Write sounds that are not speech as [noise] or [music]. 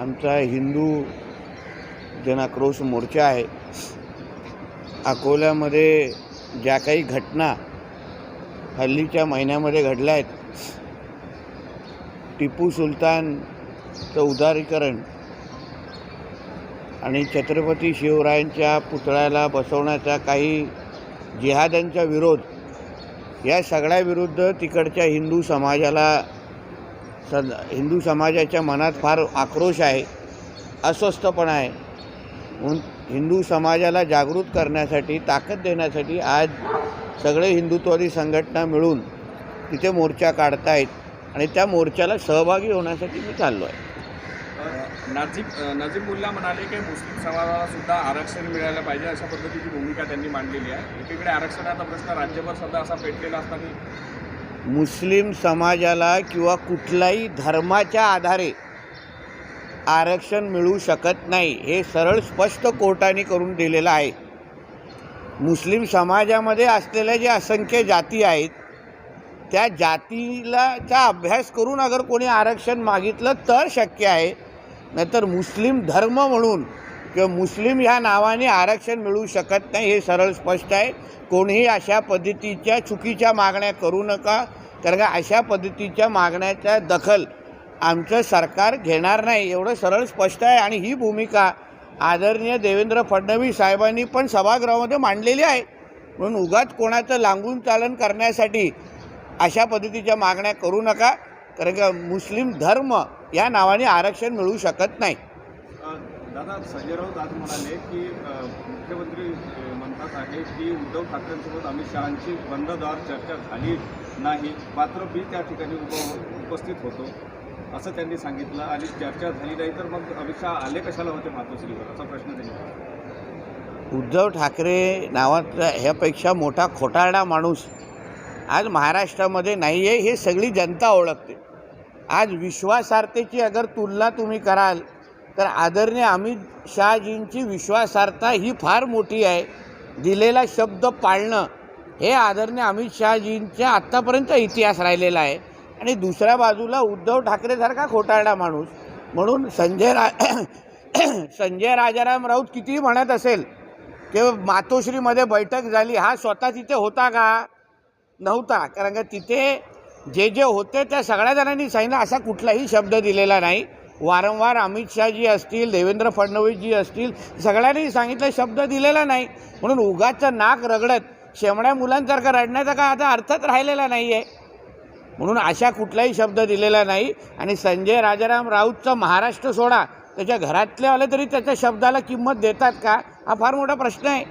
आमचा हिंदू जनाक्रोश मोर्चा आहे. अकोल्यामध्ये ज्या काही घटना हल्लीच्या महिन्यामध्ये घडल्या आहेत टिपू सुलतानचं उदारीकरण आणि छत्रपती शिवरायांच्या पुतळ्याला बसवण्याचा काही जिहाद्यांचा विरोध या सगळ्याविरुद्ध तिकडच्या हिंदू समाजाला सद हिंदू समाजाच्या मनात फार आक्रोश आहे अस्वस्थपणा आहे. म्हणून हिंदू समाजाला जागृत करण्यासाठी ताकद देण्यासाठी आज सगळे हिंदुत्ववादी संघटना मिळून तिथे मोर्चा काढतायत आणि त्या मोर्चाला सहभागी होण्यासाठी मी चाललो आहे. नाझीब नजीब मुल्ला म्हणाले की मुस्लिम समाजाला सुद्धा आरक्षण मिळायला पाहिजे अशा पद्धतीची भूमिका त्यांनी मांडलेली आहे. एकीकडे आरक्षणाचा प्रश्न राज्यभर सध्या असा पेटलेला असताना मुस्लिम समाजाला किंवा कुठल्याही धर्माच्या आधारे आरक्षण मिळू शकत नाही हे सरळ स्पष्ट कोर्टाने करून दिलेलं आहे. मुस्लिम समाजामध्ये असलेल्या ज्या असंख्य जाती आहेत त्या जातीलाचा अभ्यास करून अगर कोणी आरक्षण मागितलं तर शक्य आहे. नाहीतर मुस्लिम धर्म म्हणून किंवा मुस्लिम ह्या नावाने आरक्षण मिळू शकत नाही हे सरळ स्पष्ट आहे. कोणीही अशा पद्धतीच्या चुकीच्या मागण्या करू नका कारण का अशा पद्धतीच्या मागण्याच्या दखल आमचं सरकार घेणार नाही एवढं सरळ स्पष्ट आहे. आणि ही भूमिका आदरणीय देवेंद्र फडणवीस साहेबांनी पण सभागृहामध्ये मांडलेली आहे. म्हणून उगाच कोणाचं लांबून चालन करण्यासाठी अशा पद्धतीच्या मागण्या करू नका कारण का मुस्लिम धर्म या नावाने आरक्षण मिळू शकत नाही. दादा संजय राऊत आज म्हणाले की मुख्यमंत्री म्हणतात आहे की उद्धव ठाकरेंसोबत अमित शहांची बंददार चर्चा झाली नाही. मात्र मी त्या ठिकाणी उप उपस्थित होतो असं त्यांनी सांगितलं आणि चर्चा झाली नाही तर मग अमित शहा आले कशाला होते मातोश्रीवर? असा प्रश्न त्यांनी उद्धव ठाकरे नावाचा ह्यापेक्षा मोठा खोटारडा माणूस आज महाराष्ट्रामध्ये नाही आहे हे सगळी जनता ओळखते. आज विश्वासार्हतेची अगर तुलना तुम्ही कराल तर आदरणीय अमित शहाजींची विश्वासार्हता ही फार मोठी आहे. दिलेला शब्द पाळणं हे आदरणीय अमित शहाजींच्या आत्तापर्यंत इतिहास राहिलेला आहे. आणि दुसऱ्या बाजूला उद्धव ठाकरेसारखा खोटारडा माणूस म्हणून संजय रा [coughs] संजय राजाराम राऊत कितीही म्हणत असेल की मातोश्रीमध्ये बैठक झाली हा स्वतः तिथे होता का? नव्हता. कारण का तिथे जे जे होते त्या सगळ्या जणांनी सांगितलं असा कुठलाही शब्द दिलेला नाही. वारंवार अमित शहाजी असतील देवेंद्र फडणवीसजी असतील सगळ्यांनी सांगितलं शब्द दिलेला नाही. म्हणून उगाचं नाक रगडत शेमड्या मुलांसारखं रडण्याचा काय आता अर्थच राहिलेला नाही आहे म्हणून अशा कुठलाही शब्द दिलेला नाही. आणि संजय राजाराम राऊतचा महाराष्ट्र सोडा त्याच्या घरातले आले तरी त्याच्या शब्दाला किंमत देतात का? हा फार मोठा प्रश्न आहे.